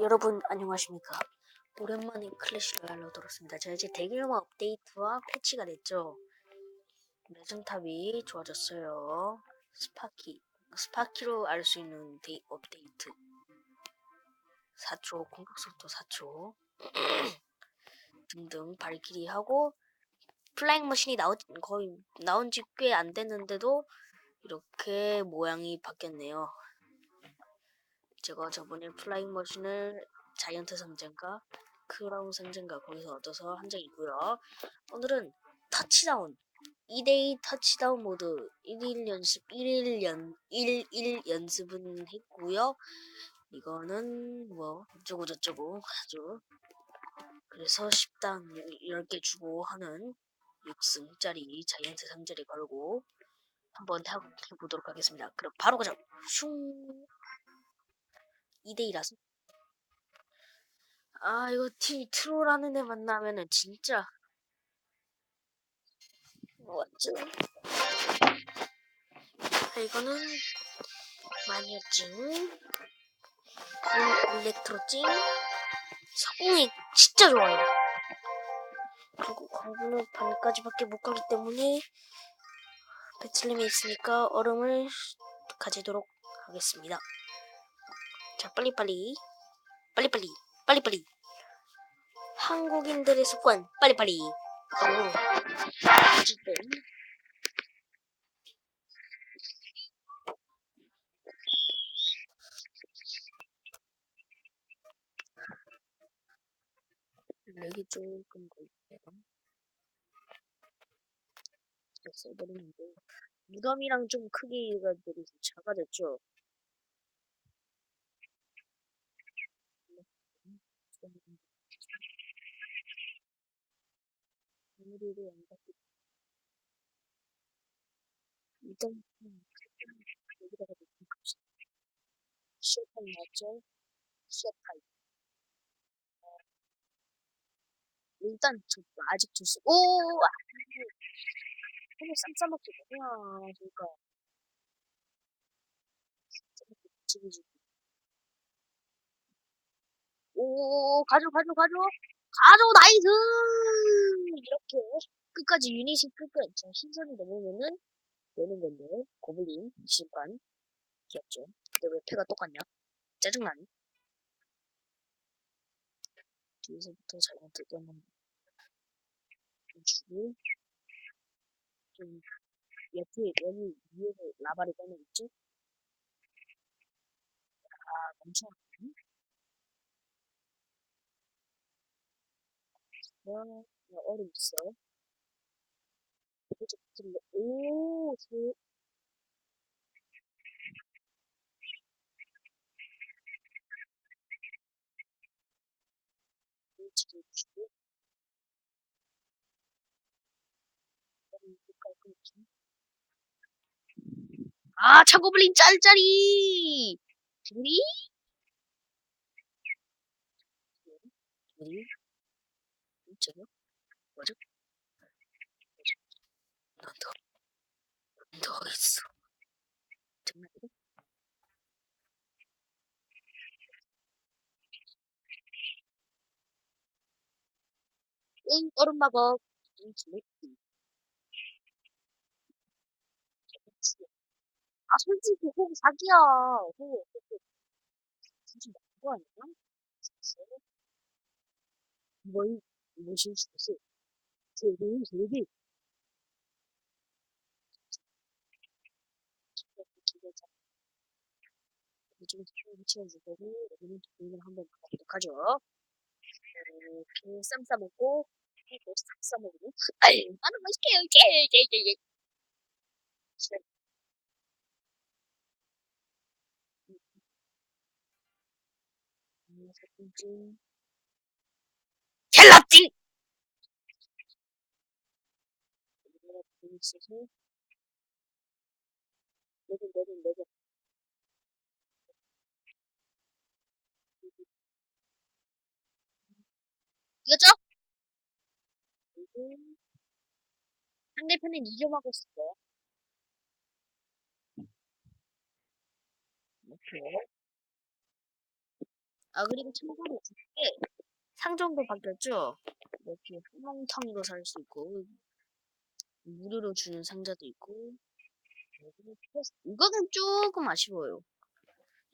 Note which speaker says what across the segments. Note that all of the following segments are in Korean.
Speaker 1: 여러분 안녕하십니까? 오랜만에 클래시 로얄로 들었습니다. 제가 이제 대규모 업데이트와 패치가 됐죠? 레전탑이 좋아졌어요. 스파키 스파키로 알 수 있는 데이, 업데이트. 4초 공격속도 4초. 등등 발길이 하고 플라잉 머신이 나오, 거의 나온 지 꽤 안 됐는데도 이렇게 모양이 바뀌었네요 제가 저번에 플라잉 머신을 자이언트 상자인가 크라운 상자인가 거기서 얻어서 한 적 있고요. 오늘은 터치다운 2대2 터치다운 모드 1일 연습 1일 연 1일 연습은 했고요. 이거는 뭐 어쩌고 저쩌고 아주 그래서 10당 10개 주고 하는 6승짜리 자이언트 상자를 걸고 한번 해보도록 하겠습니다. 그럼 바로 가자. 슝 2대2라서. 아, 이거 팀 트롤하는 애 만나면은 진짜. 뭐죠? 아, 이거는 마니아찡. 이건 일렉트로찡. 성공이 진짜 좋아요. 그리고 광분은 반까지밖에 못 가기 때문에 배틀림이 있으니까 얼음을 가지도록 하겠습니다. 자, 빨리빨리. 빨리빨리. 빨리빨리. 한국인들의 습관. 빨리빨리. 어. 어쨌든. 렉이 조금 걸리네요. 써버리는데. 무덤이랑 좀 크기가 작아졌죠? 받고 일단 음, 여기다가 놓고 갑시다. 시어파이 맞죠? 시어파이 일단 저 아직 두수 오! 오늘 쌈싸먹기 뭐야 그러니까 오 가져 가져 가져 가져 나이스 이렇게 끝까지 유닛이 끝까지 자, 신선이 넘으면은 되는 건데 고블린 신관 귀엽죠? 근데 왜 패가 똑같냐? 짜증나네. 뒤에서부터 떴는데 좀 주고 좀 옆에 여기 위에서 라바를 꺼내 있죠 아 엄청 와, 얼음 있어. 이거 좀 들려. 오, 저, 주고. 아, 차고블린 짤짤이! 둘이? 둘이? 저기요? 넌 더, 너 있어. 정말이야? 응, 얼음 마법. 응. 아, 솔직히 호구 사기야. 호구, 호구. 진짜 나쁜 거 아니야? 뭐, 뭐실 수 있어. 제기, 제기. 이쪽에서 좀 붙여주고, 여기는 돈을 한번 가보도록 하죠. 이렇게 쌈 싸먹고, 싹 싸먹고. 아이, 나는 맛있게요. 번째. 갤럭지! 있어서 내전 내전 내전 이거죠? 그리고 상대편은 2점 하고 있어요. 이렇게 아 그리고 참고로 이게 상점도 바뀌었죠. 이렇게 후멍텅이로 살 수 있고 무료로 주는 상자도 있고 이거는 조금 아쉬워요.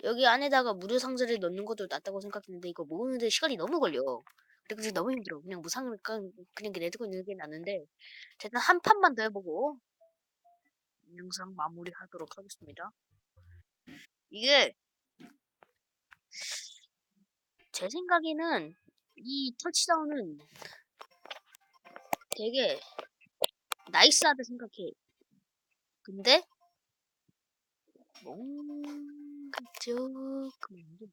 Speaker 1: 여기 안에다가 무료 상자를 넣는 것도 낫다고 생각했는데 이거 모으는데 시간이 너무 걸려. 그래서 너무 힘들어. 그냥 무상을 까- 그냥 내두고 있는 게 낫는데 일단 한 판만 더 해보고 영상 마무리하도록 하겠습니다. 이게 제 생각에는 이 터치다운은 되게 나이스하다 생각해. 근데 뭔가 조금 뭐-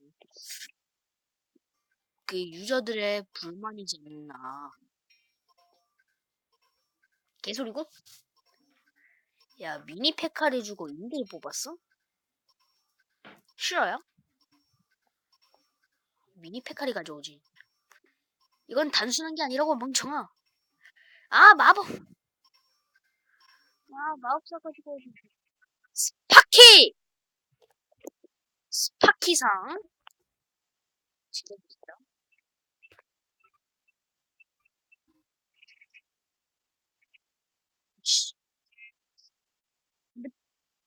Speaker 1: 그 유저들의 불만이지 않나. 개소리고? 야 미니 페카리 주고 인딜 뽑았어? 싫어요? 미니 페카리 가져오지. 이건 단순한 게 아니라고 멍청아. 아 마법. 아 마법사 가지고 스파키. 스파키상. 지켜보세요. 씨. 근데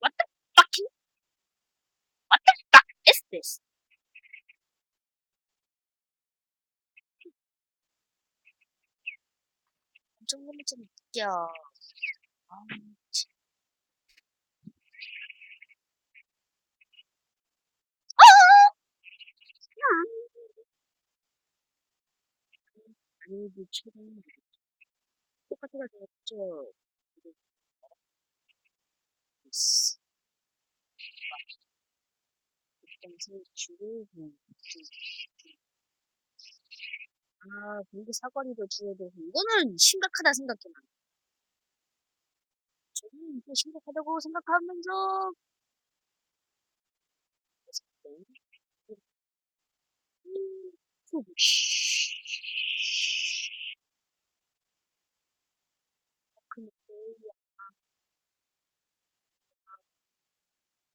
Speaker 1: what the fucking what the fuck is this? 깜짝 놀랐잖아. 야. 아, 진- 아니지, 근데 사과니도 주어도 이거는 심각하다 생각해. 난. 이게 심각하다고 생각하면서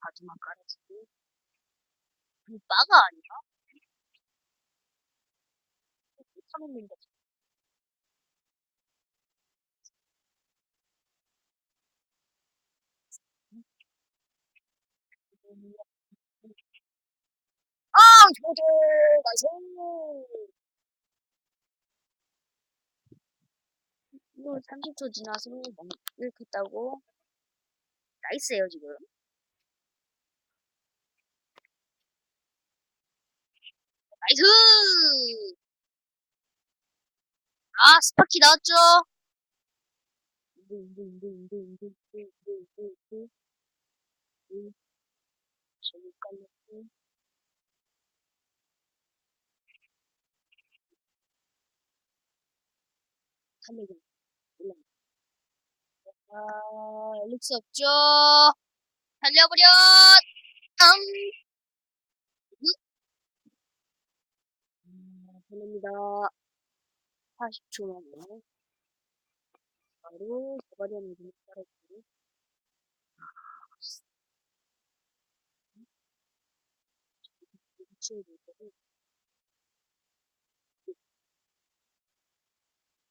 Speaker 1: 바지만 깔아주고. 이 빠가 아니야? 못하겠는데 아 저도 가서 이거 30초 지나서 이렇게 했다고? 나이스예요 지금. 나이스! 아 스파키 나왔죠? 인도 인도 인도 음. 아, 엘릭스 없죠? 달려버려! 음. 보냅니다. 40초만요. 바로 저발이 없는 게 바로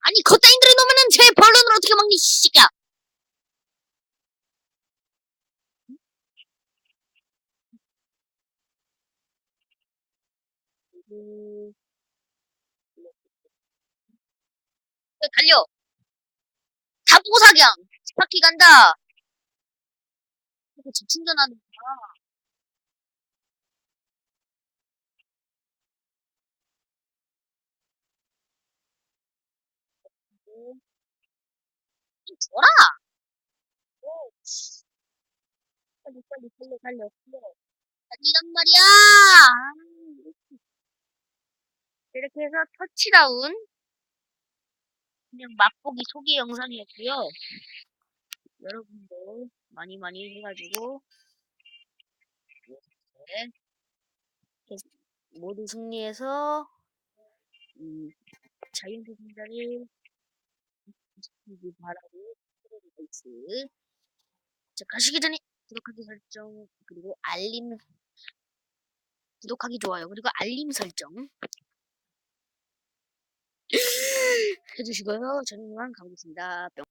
Speaker 1: 아니 겉다인들이 놓으면은 제 벌론을 어떻게 이 씨야 음, 달려! 다보고 사냥 스파키 간다! 집충전하는 거야 줘라. 오, 빨리 빨리 달려 달려 달려 달리란 말이야. 아, 이렇게 해서 터치다운 그냥 맛보기 소개 영상이었고요. 여러분도 많이 많이 해가지고 네. 모두 승리해서 이 자이언트 상자를 지키기 바라고 프로데이스 자 가시기 전에 구독하기 설정 그리고 알림 구독하기 좋아요. 그리고 알림 설정. 해주시고요. 저는 이만 가보겠습니다. 뿅.